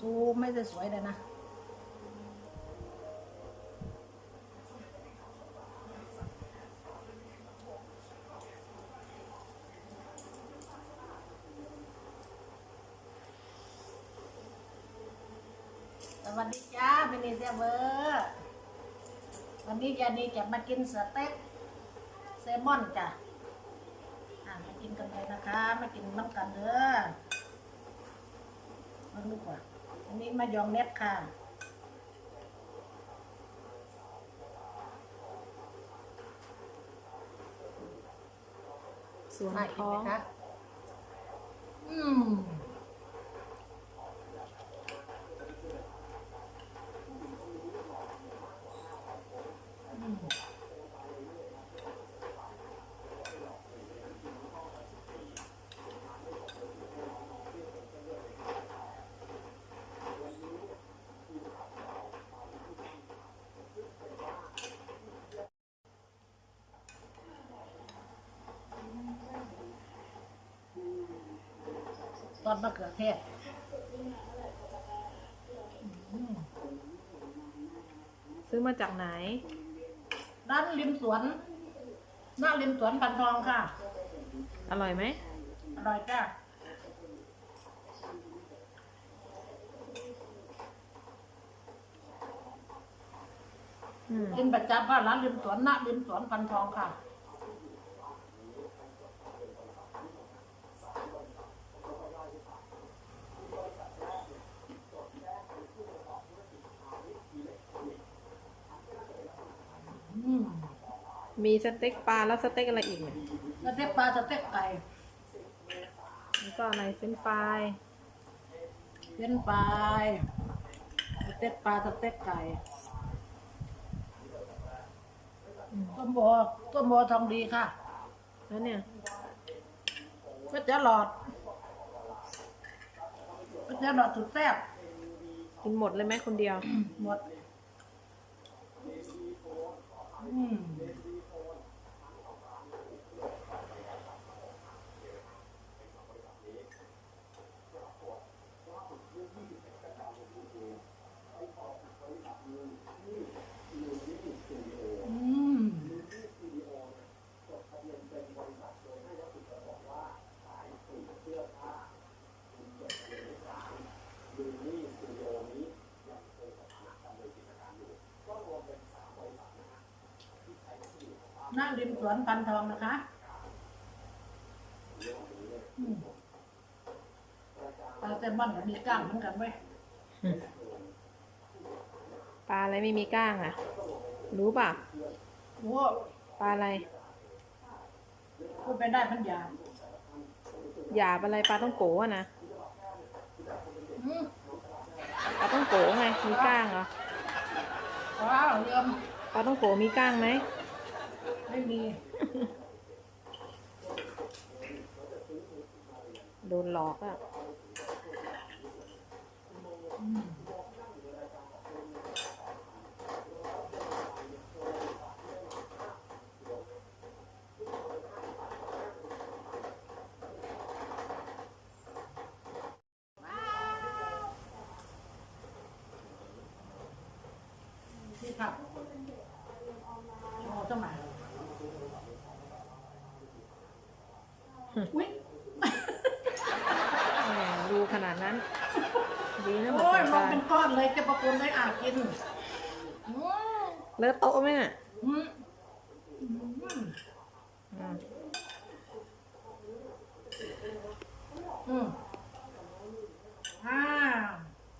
ซูมไม่ได้สวยเลยนะ สวัสดีจ้าเป็นเซเวอร์วันนี้ยานีจะมากินสเต็กเซลมอนจ้ะมากินกันเลยนะคะ มากินน้ำกันเด้อมาลูกว่า อันนี้มายองเน็ตค่ะ ส่วนน่ากินท้อไหมงคะ อืม อนมะเขือเทศอืมซื้อมาจากไหน ร้านริมสวน หน้าริมสวนพันทองค่ะ อร่อยไหม อร่อยจ้าอืมกินประจำค่ะร้านริมสวนหน้าริมสวนพันทองค่ะ มีสเต็กปลาแล้วสเต็กอะไรอีกเนี่ยสเต็กปลาสเต็กไก่แล้วก็อะไรเฟรนช์ฟรายเป็นปลายสเต็กปลาสเต็กไก่อืมต้มโบต้มโบทองดีค่ะ แล้วเนี่ยก๋วยเตี๋ยวหลอดก๋วยเตี๋ยวหลอดสุดแซ่บกินหมดเลยไหมคนเดียว หมด อืม ริมสวนพันทองนะคะอืมปลาแซลมอนก็มีกล้างเหมือนกันเว้ยปลาอะไรไม่มีก้างอะ รู้ป่ะโอ้ปลาอะไรพูดไปได้มันยาวหยาบอะไรปลาต้องโกะนะอืมปลาต้องโกะไงมีก้างเหรอว้าวเรื่อมปลาต้องโกะมีก้างไหม ไม่มี โดนหลอกอะอืมนี่ครับโอ้เจ้าหมา อุ้ยแหมดูขนาดนั้น ดีนะหมดโอ้ยสงมองกรารเป็นก้อนเลยจะประคุณเลยอ่ากินอืมเลอะโต๊ะไหมน่ะอืมอืมอืมอืมอ่า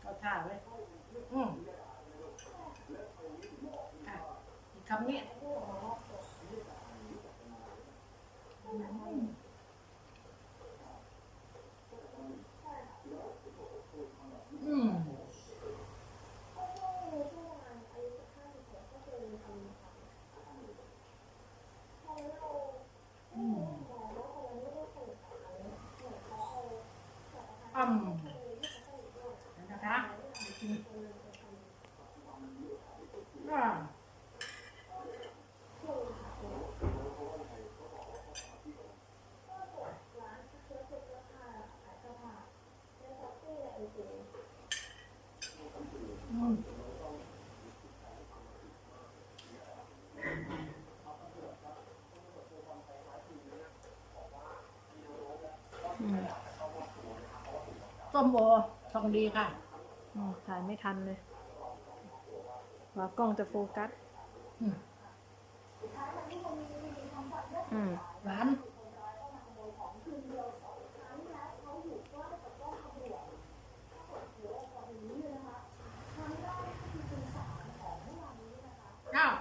เอาถ่าไว้อืมอะอีกคำนี้อืม อ่ำนะคะอ่า嗯。 ส้มโอทองดีค่ะ อืมถ่ายไม่ทันเลยว่ากล้องจะโฟกัส อืมอืมหวานอ้าว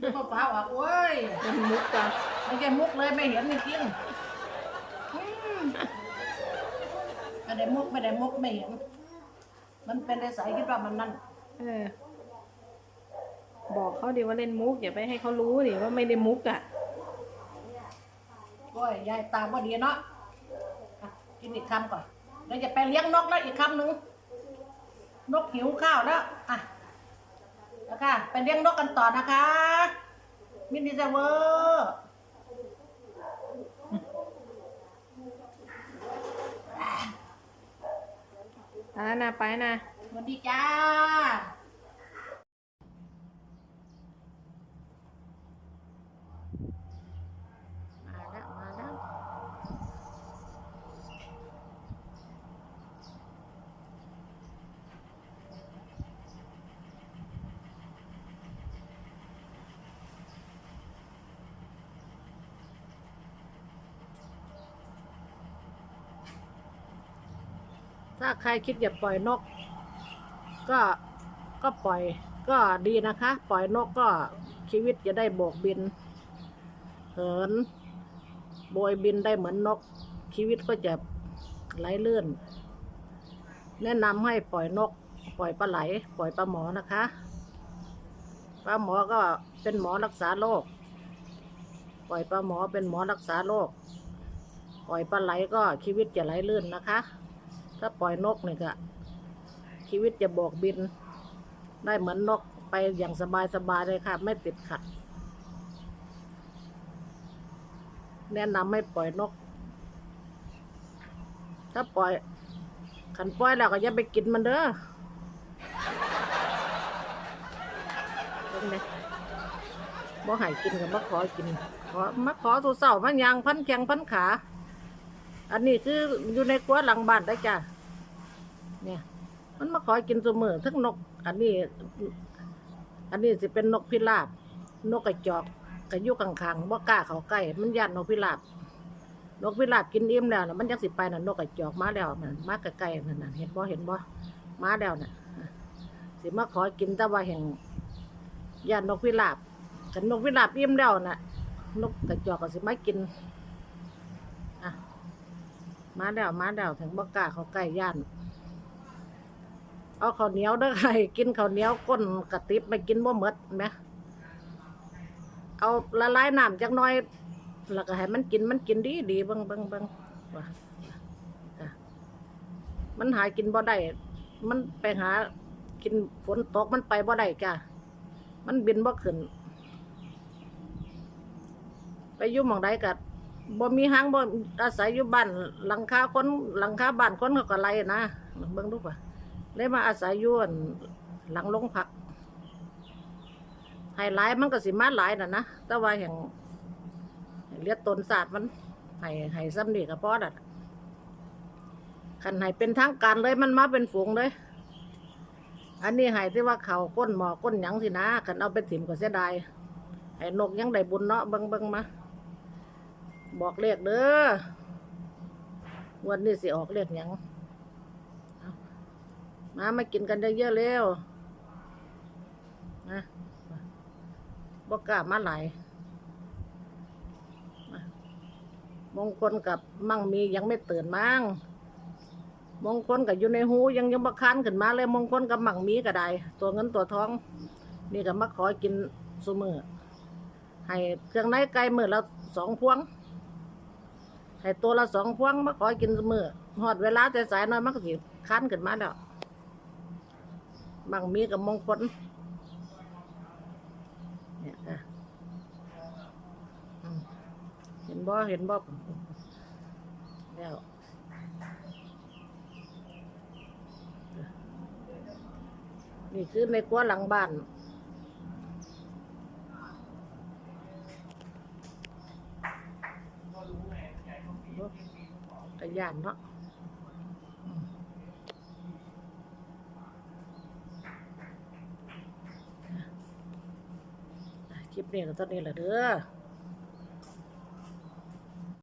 ดูมะพร้าวอะโอ้ยเป็นมุกอะไม่ใช่มุกเลยไม่เห็นจริงๆอืม ไม่ได้มุกไม่ได้มุกไม่เห็น มันเป็นในสายคิดว่ามันนั่นเออ บอกเขาดิว่าเล่นมุกอย่าไปให้เขารู้ดิว่าไม่ได้มุกอะโอ้ยยายตาบ่ดีเนาะอะกินอีกคำก่อนเดี๋ยวจะไปเลี้ยงนกแล้วอีกคำหนึ่งนกหิวข้าวแล้วอะแล้วค่ะไปเลี้ยงนกกันต่อนะคะมินิเซเวอร์ แล้วนะไปนะสวัสดีจ้าแล้วมาแล้ว ถ้าใครคิดจะปล่อยนก ก็ก็ปล่อย ก็ดีนะคะ ปล่อยนกก็ชีวิตจะได้โบกบิน เหินโบยบินได้เหมือนนก ชีวิตก็จะไหลเลื่อน แนะนำให้ปล่อยนก ปล่อยปลาไหล ปล่อยปลาหมอนะคะปลาหมอก็เป็นหมอรักษาโรคปล่อยปลาหมอเป็นหมอรักษาโรคปล่อยปลาไหลก็ชีวิตจะไหลลื่นนะคะ ถ้าปล่อยนกเนี่ยก็ชีวิตจะโบกบิน ได้เหมือนนกไปอย่างสบายๆเลยค่ะ ไม่ติดขัด แนะนำให้ปล่อยนก ถ้าปล่อยขันปล่อยแล้วก็อย่าไปกินมันเด้อเป็นไงบ่หายกินกับมาขอกินขอมาขอสู่เสามันยางพันแข้งพันขา อันนี้คืออยู่ในครัวหลังบ้านได้จ้ะ เนี่ย มันมาขอกินเสมอทั้งนก อันนี้ อันนี้สิเป็นนกพิราบ นกกระจอกกระยุกขังๆบ่กล้าเขาใกล้มันยันนกพิราบนกพิราบกินอิ่มแล้วนะมันยังสิไปน่ะนกกระจอกมาแล้วน่ะมาใกล้ๆนั่นน่ะเห็นบ่เห็นบ่มาแล้วน่ะสิมาขอกินแต่ว่าแห่งยันนกพิราบกันนกพิราบอิ่มแล้วน่ะนกกระจอกก็สิมากินอะมาแล้วมาแล้วถึงบ่กล้าเขาใกล้ย่าน เอาข้าวเหนียวเด้อใครกินข้าวเหนียวก้นกระติบไม่กินบ่หมดไหมเอาละลายน้ำจักหน่อยแล้วก็ให้มันกินมันกินดีดีเบิ่งเบิ่งเบิ่งว่าจ้ะมันหากินบ่ได้ มันไปหากินฝนตกมันไปบ่ได้จ้ะมันบินบ่ขึ้น ไปอยู่หม่องใดก็บ่มีหางบ่อาศัยอยู่บ้านหลังคาคนหลังคาบ้านคนเขาก็ไล่นะเบิ่งดูป่ะ เลยมาอาศัยอยู่อั่นหลังโรงพักให้หลายมันก็สิมาหลายน่ะนะแต่ว่าอย่างเลียดตนศาสตร์มันให้ให้ซ้ำนี่ก็พอดัดคันให้เป็นทางการเลยมันมาเป็นฝูงเลย อันนี้ให้ที่ว่าเขาก้นหมอก้นหยังสินะคันเอาไปถิ่มก็เสียดายให้นกยังได้บุญเนาะเบิงเบิงมา บอกเลขเด้อวันนี้สิออกเลขหยัง มามากินกันเยอะๆเร็วนะบอกกล้ามาหลายมงคลกับมั่งมียังไม่ตื่นมั่งมงคลกับอยู่ในหูยังยังบักคันขึ้นมาเลยมงคลกับมั่งมีก็ได้ ตัวเงินตัวทอง นี่ก็มาขอกินสมือให้เครื่องในไก่มือละสองพวง ให้ตัวละสองพวงมาขอกินสมือหอดเวลาแต่สายน้อยมักสิคันขึ้นมาแล้ว บางมีกับมงคลเนี่ยค่ะเห็นบ่เห็นบ่แล้วนี่คือในครัวหลังบ้านกระยานเนาะอืม เรียกตอนนี้แหละเด้อ